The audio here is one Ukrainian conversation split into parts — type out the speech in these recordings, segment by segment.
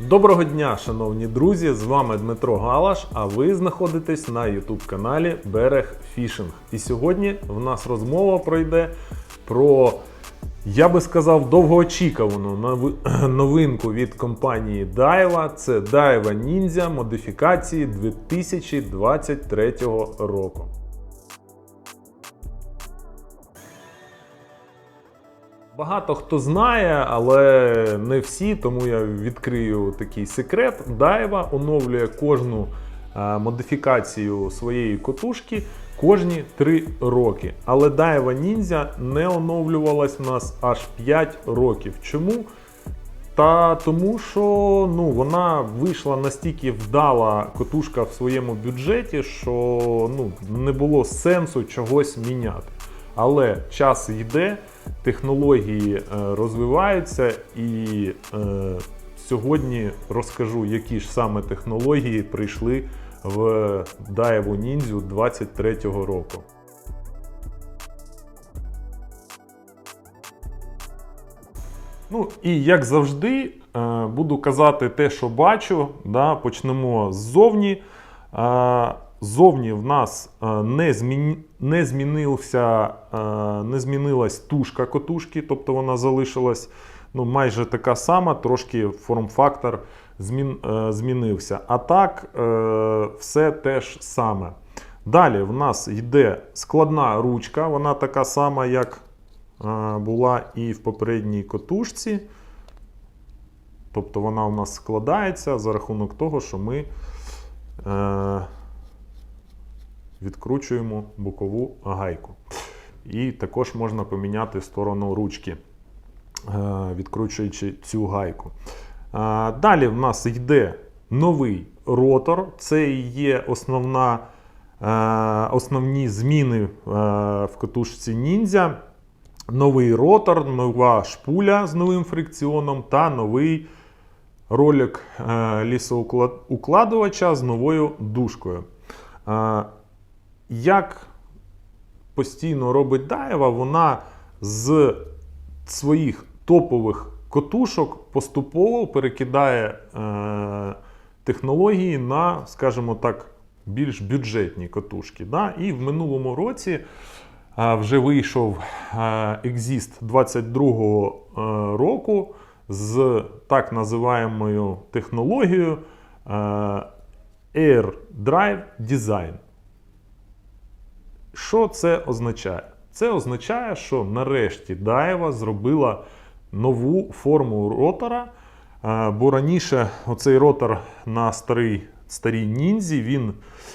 Доброго дня, шановні друзі! З вами Дмитро Галаш, а ви знаходитесь на YouTube каналі Берег Фішинг. І сьогодні в нас розмова пройде про, я би сказав, довгоочікувану новинку від компанії Daiwa. Це Daiwa Ninja модифікації 2023 року. Багато хто знає, але не всі, тому я відкрию такий секрет. Дайва оновлює кожну е, модифікацію своєї котушки кожні 3 роки. Але Дайва Ninja не оновлювалась у нас аж 5 років. Чому? Та тому, що ну, вона вийшла настільки вдала котушка в своєму бюджеті, що ну, не було сенсу чогось міняти. Але час йде, технології е, розвиваються, і е, сьогодні розкажу, які ж саме технології прийшли в Daewoo Ninja 23 року. Ну і як завжди, е, буду казати те, що бачу. Да, почнемо ззовні. Ззовні в нас е, не, змін... не, змінився, е, не змінилась тушка котушки, тобто вона залишилась ну, майже така сама, трошки форм-фактор змін... е, змінився. А так, все те ж саме. Далі в нас йде складна ручка, вона така сама, як була і в попередній котушці. Тобто вона у нас складається за рахунок того, що ми відкручуємо бокову гайку. І також можна поміняти сторону ручки, е, відкручуючи цю гайку. Е, Далі в нас йде новий ротор. Це і є основна, е, основні зміни в катушці Ninja. Новий ротор, нова шпуля з новим фрикціоном та новий ролик лісоукладувача з новою дужкою. Е, Як постійно робить Даєва, вона з своїх топових котушок поступово перекидає е, технології на, скажімо так, більш бюджетні котушки. Да? І в минулому році е, вже вийшов е, Exist 22 року з так називаємою технологією е, Air Drive Design. Що це означає? Це означає, що нарешті Даєва зробила нову форму ротора. Е, Бо раніше оцей ротор на старий, старій ніндзі, він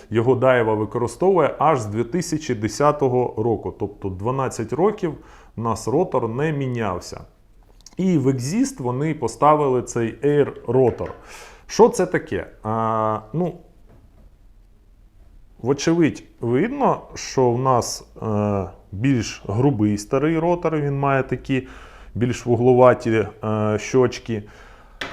його Даєва використовує аж з 2010 року. Тобто 12 років у нас ротор не мінявся. І в Exist вони поставили цей Air Rotor. Що це таке? А, ну, Вочевидь, видно, що в нас е, більш грубий старий ротор, він має такі більш вугловаті е, щочки.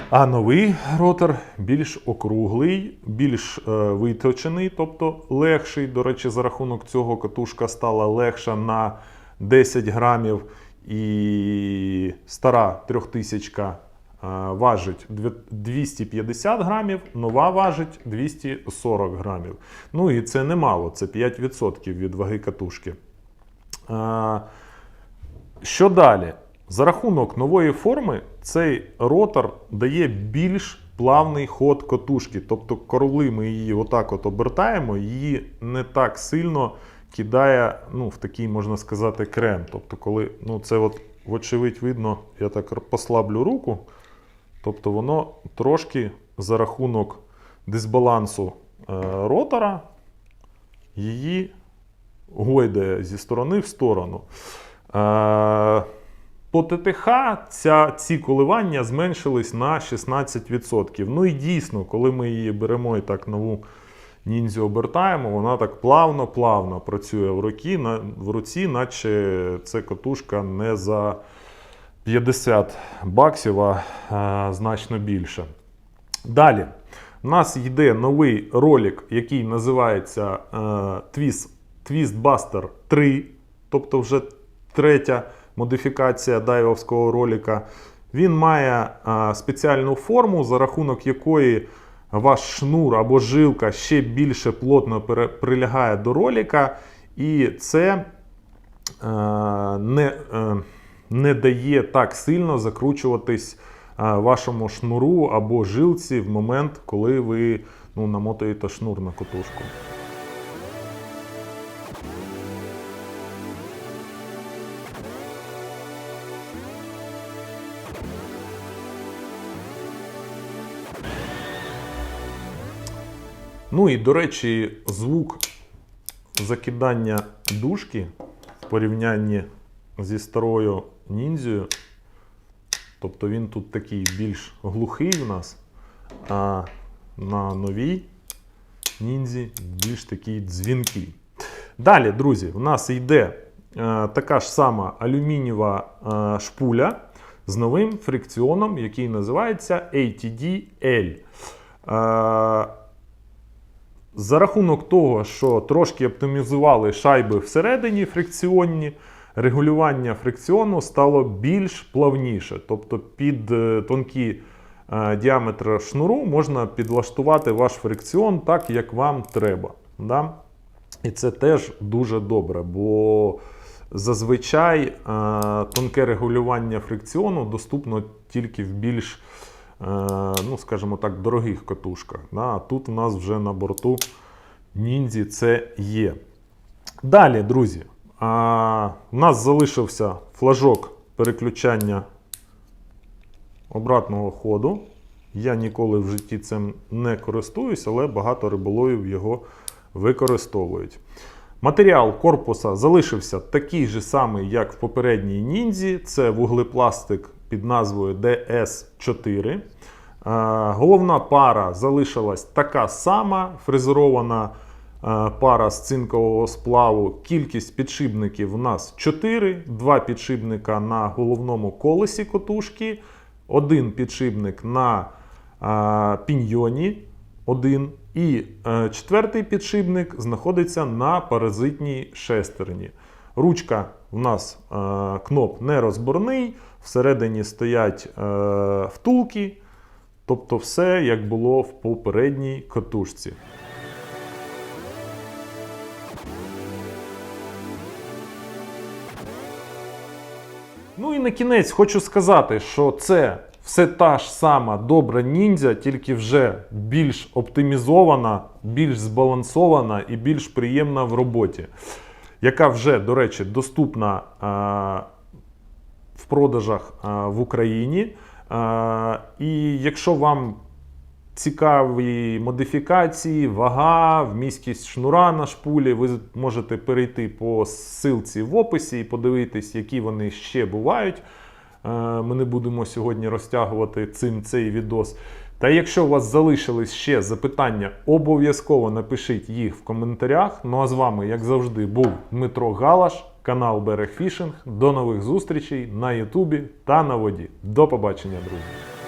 А новий ротор більш округлий, більш е, виточений, тобто легший. До речі, за рахунок цього катушка стала легша на 10 грамів. І стара трьохтисячка е, важить 250 грамів, нова важить 240 грамів. Ну і це немало, це 5% від ваги катушки. Е, Що далі? За рахунок нової форми цей ротор дає більш плавний ход котушки. Тобто, коли ми її отак от обертаємо, її не так сильно кидає ну, в такий, можна сказати, крем. Тобто, коли ну, це от, вочевидь видно, я так послаблю руку. Тобто воно трошки за рахунок дисбалансу е, ротора її гойдає зі сторони в сторону. Е, по ТТХ ця, ці коливання зменшились на 16%. Ну і дійсно, коли ми її беремо і так нову ніндзю обертаємо, вона так плавно-плавно працює в руці, на, в руці, наче це катушка не за 50 баксів, а, а значно більше. Далі, у нас йде новий ролик, який називається е, Twist, Buster 3, тобто вже третя модифікація дайвовського ролика. Він має а, спеціальну форму, за рахунок якої ваш шнур або жилка ще більше плотно прилягає до роліка, і це е, не, е, не дає так сильно закручуватись е, вашому шнуру або жилці в момент, коли ви ну, намотуєте шнур на котушку. Ну і до речі, звук закидання дужки в порівнянні зі старою ніндзею. Тобто він тут такий більш глухий в нас, а на новій ніндзі більш такий дзвінкий. Далі, друзі, в нас йде е, така ж сама алюмінієва е, шпуля з новим фрикціоном, який називається ATD-L. Е, за рахунок того, що трошки оптимізували шайби всередині фрикціонні, регулювання фрикціону стало більш плавніше. Тобто під е, тонкі е, діаметри шнуру можна підлаштувати ваш фрикціон так, як вам треба. Да? І це теж дуже добре, бо зазвичай е, тонке регулювання фрикціону доступно тільки в більш, ну, скажімо так, дорогих катушках. Да? А тут у нас вже на борту ніндзі це є. Далі, друзі, а, у нас залишився флажок переключання обратного ходу. Я ніколи в житті цим не користуюсь, але багато риболовів його використовують. Матеріал корпуса залишився такий же самий, як в попередній ніндзі. Це вуглепластик під назвою DS4. Е, Головна пара залишилась така сама, фрезерована пара з цинкового сплаву. Кількість підшипників у нас 4, два підшипника на головному колесі котушки, один підшипник на е, піньйоні, один, і е, четвертий підшипник знаходиться на паразитній шестерні. Ручка у нас е, кноп нерозборний, всередині стоять е, втулки, тобто все як було в попередній катушці. Ну і на кінець хочу сказати, що це все та ж сама добра ніндзя, тільки вже більш оптимізована, більш збалансована і більш приємна в роботі, яка вже, до речі, доступна а, в продажах а, в Україні. А, і якщо вам цікаві модифікації, вага, вмісткість шнура на шпулі. Ви можете перейти по ссылці в описі і подивитись, які вони ще бувають. Е, Ми не будемо сьогодні розтягувати цим цей відос. Та якщо у вас залишились ще запитання, обов'язково напишіть їх в коментарях. Ну а з вами, як завжди, був Дмитро Галаш, канал Берег Фішинг. До нових зустрічей на Ютубі та на воді. До побачення, друзі!